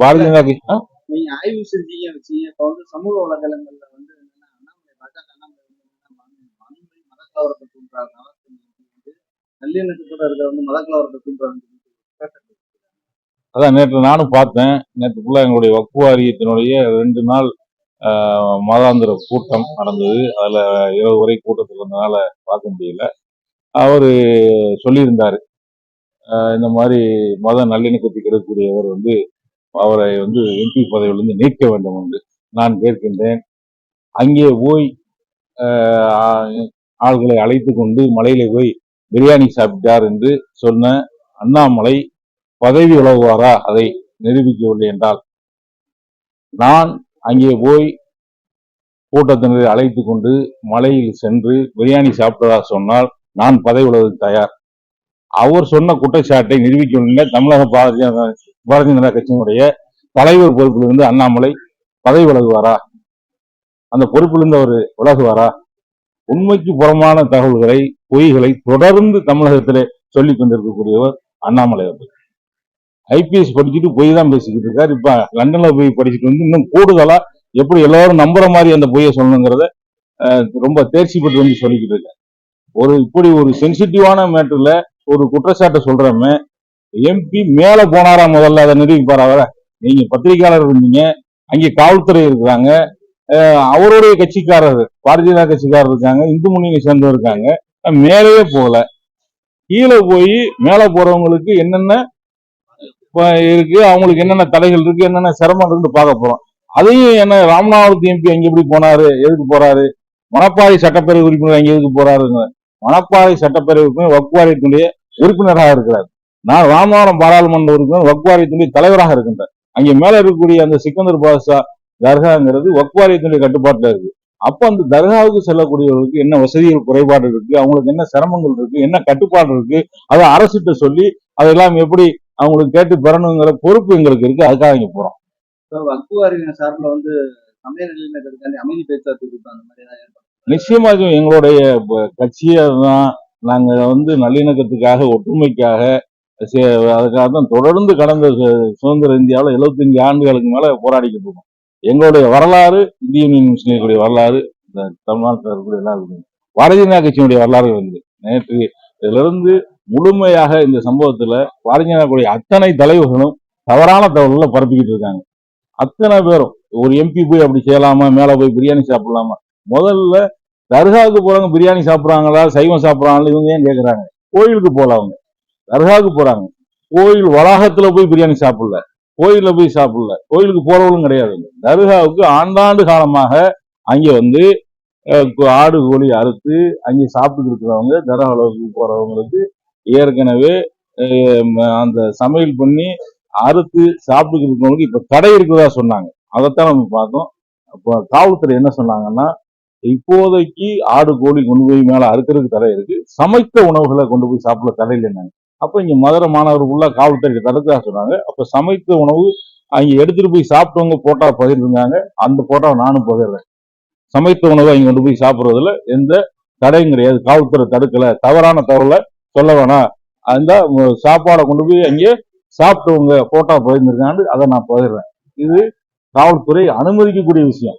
பாரதிய ஜனதா கட்சி ஆ? நீங்க ஆய்வு செஞ்சீங்க வச்சீங்க. இப்ப வந்து சமூக வலைதளங்கள்ல வந்து மதக்கலவரத்தை தூண்டுறாங்க நல்லிணக்கத்தோட இருக்கிற வந்து மதக்கலவரத்தை தூண்டுறாங்க அதான் நேற்று நானும் பார்த்தேன். நேற்று ஃபுல்லாக எங்களுடைய வக்ஃபு வாரியத்தினுடைய ரெண்டு நாள் மாதாந்திர கூட்டம் நடந்தது. அதில் இரவு வரை கூட்டத்தில் இருந்தனால பார்க்க முடியல. அவர் சொல்லியிருந்தார். இந்த மாதிரி மத நல்லிணக்கத்தை கெடுக்கக்கூடியவர் வந்து அவரை வந்து எம்பி பதவியிலிருந்து நீக்க வேண்டும் என்று நான் கேட்கின்றேன். அங்கே போய் ஆஹ், ஆள்களை அழைத்து கொண்டு மலையில போய் பிரியாணி சாப்பிட்டார் என்று சொன்ன அண்ணாமலை பதவி உலகுவாரா அதை நிரூபிக்கவில்லை என்றால்? நான் அங்கே போய் கூட்டத்தினரை அழைத்து கொண்டு மலையில் சென்று பிரியாணி சாப்பிட்டதா சொன்னால் நான் பதவி விலகுவதற்கு தயார். அவர் சொன்ன குற்றச்சாட்டை நிரூபிக்கவில்லை தமிழக பாரதிய பாரதிய ஜனதா கட்சியினுடைய தலைவர் பொறுப்பிலிருந்து அண்ணாமலை பதவி விலகுவாரா? அந்த பொறுப்பிலிருந்து அவர் விலகுவாரா? உண்மைக்கு புறமான தகவல்களை பொய்களை தொடர்ந்து தமிழகத்திலே சொல்லிக் கொண்டிருக்கக்கூடியவர் அண்ணாமலை அவர்கள். ஐபிஎஸ் படிச்சுட்டு பொய் தான் பேசிக்கிட்டு இருக்காரு. இப்ப லண்டன்ல போய் படிச்சுட்டு வந்து இன்னும் கூடுதலா எப்படி எல்லாரும் நம்புற மாதிரி அந்த பொய்யை சொல்லணுங்கிறத அஹ், ரொம்ப தேர்ச்சி பெற்று வந்து சொல்லிக்கிட்டு இருக்காரு. ஒரு இப்படி ஒரு சென்சிட்டிவான மேட்டர்ல ஒரு குற்றச்சாட்டை சொல்றமே எம்பி மேல போனாரா முதல்ல? அதை நிரூபிப்பார்? அவரை? நீங்க பத்திரிகையாளர் இருந்தீங்க அங்கே காவல்துறை இருக்கிறாங்க அவருடைய கட்சிக்காரர் பாரதிய ஜனதா கட்சிக்காரர் இருக்காங்க இந்து முன்னணி சேர்ந்தவர் இருக்காங்க மேலேயே போகல. கீழே போய் மேலே போறவங்களுக்கு என்னென்ன இருக்கு அவங்களுக்கு என்னென்ன தடைகள் இருக்கு என்னென்ன சிரமம் இருக்குன்னு பார்க்க போறோம். அதையும் என்ன ராமநாதபுரத்து எம்பி அங்க எப்படி போனாரு எதுக்கு போறாரு? மணப்பாறை சட்டப்பேரவை உறுப்பினர் அங்கே எதுக்கு போறாருங்க மணப்பாறை சட்டப்பேரவை உறுப்பினர் வக்குவாரியத்தினுடைய உறுப்பினராக இருக்கிறார். நான் ராமநாதபுரம் பாராளுமன்ற உறுப்பினர் வக்குவாரியத்தினுடைய தலைவராக இருக்கின்றேன். அங்கே மேல இருக்கக்கூடிய அந்த சிக்கந்தர் பாஷா தர்காங்கிறது வக்குவாரியத்தினுடைய கட்டுப்பாட்டுல இருக்கு. அப்ப அந்த தர்காவுக்கு செல்லக்கூடியவர்களுக்கு என்ன வசதிகள் குறைபாடு இருக்கு அவங்களுக்கு என்ன சிரமங்கள் இருக்கு என்ன கட்டுப்பாடு இருக்கு அதை அரசிட்ட சொல்லி அதெல்லாம் எப்படி அவங்களுக்கு கேட்டு பெறணுங்கிற பொறுப்பு எங்களுக்கு இருக்கு. அதுக்காக இங்க போறோம். இப்ப வக்குவாரியின் சார்பில் வந்து சமய அமைதி பேச்சுவார்த்தை கூட்டம் அந்த மாதிரி எங்களுடைய கட்சியை தான் நாங்கள் வந்து நல்லிணக்கத்துக்காக ஒற்றுமைக்காக சே- அதுக்காக தான் தொடர்ந்து கடந்த சு- சுதந்திர இந்தியாவில் 75 ஆண்டுகளுக்கு மேலே போராடிக்கிட்டு இருக்கோம். எங்களுடைய வரலாறு இந்திய யூனியன் முஸ்லீம் லீக்குடைய வரலாறு இந்த தமிழ்நாட்டில் இருக்கக்கூடிய எல்லாருக்கும் பாரதிய ஜனதா கட்சியினுடைய வரலாறு வந்து நேற்று இதிலிருந்து முழுமையாக இந்த சம்பவத்துல பாரதிய ஜனதா அத்தனை தலைவர்களும் தவறான தகவல்களை பரப்பிக்கிட்டு இருக்காங்க. அத்தனை பேரும் ஒரு எம்பி போய் அப்படி செய்யலாமா மேலே போய் பிரியாணி சாப்பிடலாமா? முதல்ல தர்காவுக்கு போறவங்க பிரியாணி சாப்பிட்றாங்களா சைவம் சாப்பிட்றாங்களா இவங்க ஏன் கேட்குறாங்க கோயிலுக்கு போகல அவங்க. தர்காவுக்கு போறாங்க. கோயில் வளாகத்துல போய் பிரியாணி சாப்பிடல. கோயிலில் போய் சாப்பிடல. கோயிலுக்கு போறவங்களும் கிடையாது. தர்காவுக்கு ஆண்டாண்டு காலமாக அங்கே வந்து ஆடு கோழி அறுத்து அங்கே சாப்பிட்டு இருக்கிறவங்க தர்காவுக்கு போறவங்களுக்கு ஏற்கனவே அந்த சமையல் பண்ணி அறுத்து சாப்பிட்டு இருக்கிறவங்களுக்கு இப்போ தடை இருக்கிறதா சொன்னாங்க. அதைத்தான் நம்ம பார்த்தோம். அப்போ காவல்துறை என்ன சொன்னாங்கன்னா இப்போதைக்கு ஆடு கோழி கொண்டு போய் மேலே அறுக்கிறதுக்கு தடை இருக்கு. சமைத்த உணவுகளை கொண்டு போய் சாப்பிட தடை இல்லைன்னாங்க அப்போ இங்கே மதுரை மாணவர்களுக்குள்ள காவல்துறைக்கு தடுத்ததா சொன்னாங்க. அப்போ சமைத்த உணவு அங்கே எடுத்துட்டு போய் சாப்பிட்டவங்க போட்டா பகிர்ந்துருந்தாங்க. அந்த போட்டாவை நானும் பகிர்றேன். சமைத்த உணவை அங்க கொண்டு போய் சாப்பிடுறதுல எந்த தடையும் கிடையாது. காவல்துறை தடுக்கல. தவறான தகவலை சொல்ல வேணாம். அந்த சாப்பாடை கொண்டு போய் அங்கே சாப்பிட்டவங்க போட்டா பகிர்ந்துருக்காங்க. அதை நான் பகிர்றேன். இது காவல்துறை அனுமதிக்கக்கூடிய விஷயம்.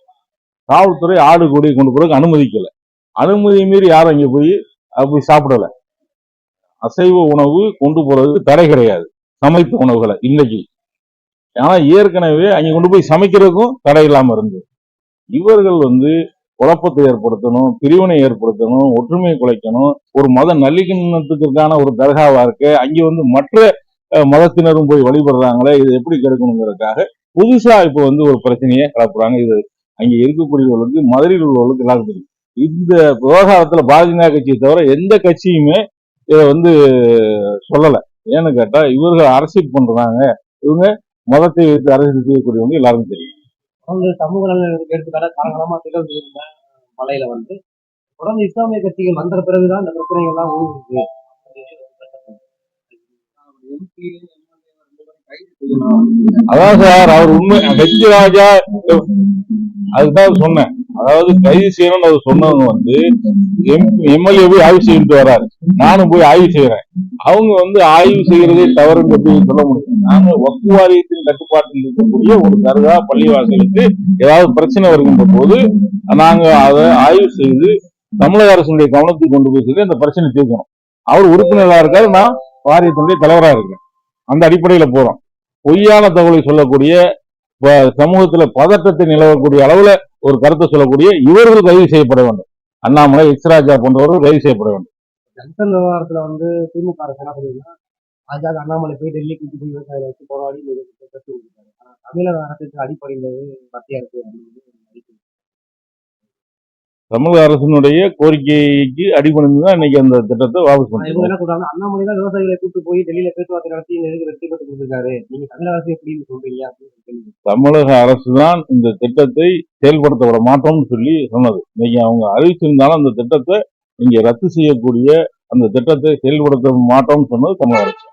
காவல்துறை ஆடு கூடி கொண்டு போறதுக்கு அனுமதிக்கல. அனுமதி மீறி யாரும் அங்க போய் போய் சாப்பிடல. அசைவ உணவு கொண்டு போறதுக்கு தடை கிடையாது. சமைத்த உணவுகளை இன்னைக்கு. ஆனா ஏற்கனவே அங்க கொண்டு போய் சமைக்கிறதுக்கும் தடை இல்லாம இருந்தது. இவர்கள் வந்து குழப்பத்தை ஏற்படுத்தணும் பிரிவினை ஏற்படுத்தணும் ஒற்றுமையை குலைக்கணும் ஒரு மத நல்லிணக்கத்துக்கான ஒரு தர்காவா இருக்கு அங்கே வந்து மற்ற மதத்தினரும் போய் வழிபடுறாங்களே இது எப்படி கெடுக்கணுங்கிறதுக்காக புதுசா இப்போ வந்து ஒரு பிரச்சனையை கலப்புறாங்க இது அங்க இருக்கக்கூடியவர்களுக்கு மதுரையில் உள்ளவர்களுக்கு எல்லாருக்கும் தெரியும். இந்த விவகாரத்துல பாரதிய ஜனதா கட்சியை தவிர எந்த கட்சியுமே இதை வந்து சொல்லல. ஏன்னு கேட்டா இவர்கள் அரசியல் பண்றாங்க. இவங்க மதத்தை வைத்து அரசியல் செய்யக்கூடியவங்க எல்லாருக்கும் தெரியும். அவங்க சமூக நலன் எடுத்துக்காக காலகாலமா திகழ்ந்து இருந்த மலையில வந்து தொடர்ந்து இஸ்லாமிய கட்சிகள் வந்த பிறகுதான் இந்த பிரச்சனைகள் எல்லாம் ஊருக்கு அதான் சார் அவர் உண்மை வெற்றி ராஜா அதுதான் சொன்னேன். அதாவது கைது செய்யணும்னு அவர் சொன்னவங்க வந்து எம்எல்ஏ போய் ஆய்வு செய்யிட்டு வராரு. நானும் போய் ஆய்வு செய்யறேன் அவங்க வந்து ஆய்வு செய்யறதே தவறுன்னு எப்படி சொல்ல முடியும்? நாங்க வக்கு வாரியத்தின் கட்டுப்பாட்டில் இருக்கக்கூடிய ஒரு தருகா பள்ளிவாசலுக்கு ஏதாவது பிரச்சனை வருகின்ற போது நாங்க அதை ஆய்வு செய்து தமிழக அரசுடைய கவனத்துக்கு கொண்டு போய் சொல்லி அந்த பிரச்சனை தீர்க்கணும். அவர் உறுப்பினராக இருக்காரு நான் வாரியத்தினுடைய தலைவராக இருக்கேன். அந்த அடிப்படையில போறோம். பொய்யான தகவலை சொல்லக்கூடிய சமூகத்துல பதட்டத்தை நிலவக்கூடிய அளவுல ஒரு கருத்தை சொல்லக்கூடிய இவர்கள் கைது செய்யப்பட வேண்டும். அண்ணாமலை எக்ஸ்ராஜா போன்றவர்கள் கைது செய்யப்பட வேண்டும். ஜங்ஷன் விவகாரத்துல வந்து திமுக அரசு என்ன பண்ணிருந்தா அண்ணாமலை போய் டெல்லி கூட்டி போய் விவசாயிகளை வச்சு போராடி கட்டு கொடுத்தாரு தமிழக அரசுக்கு அடிப்படையில் மத்திய அரசு அப்படின்னு தமிழக அரசினுடைய கோரிக்கைக்கு அடிபணிந்து தான் இன்னைக்கு அந்த திட்டத்தை வாபஸ் பண்ணிருக்காங்க என்ன சொல்றாங்க அண்ணாமலை தான் விவசாயிகளை கூட்டு போய் டெல்லியில பேச்சுவார்த்தை நடத்தி வெற்றி பெற்று கொடுத்திருக்காரு? நீங்க தமிழக அரசு எப்படின்னு சொல்றீங்க. தமிழக அரசு தான் இந்த திட்டத்தை செயல்படுத்த விட மாட்டோம்னு சொல்லி சொன்னது. இன்னைக்கு அவங்க அறிவிச்சிருந்தாலும் அந்த திட்டத்தை இங்க ரத்து செய்யக்கூடிய அந்த திட்டத்தை செயல்படுத்த மாட்டோம்னு சொன்னது தமிழக அரசு.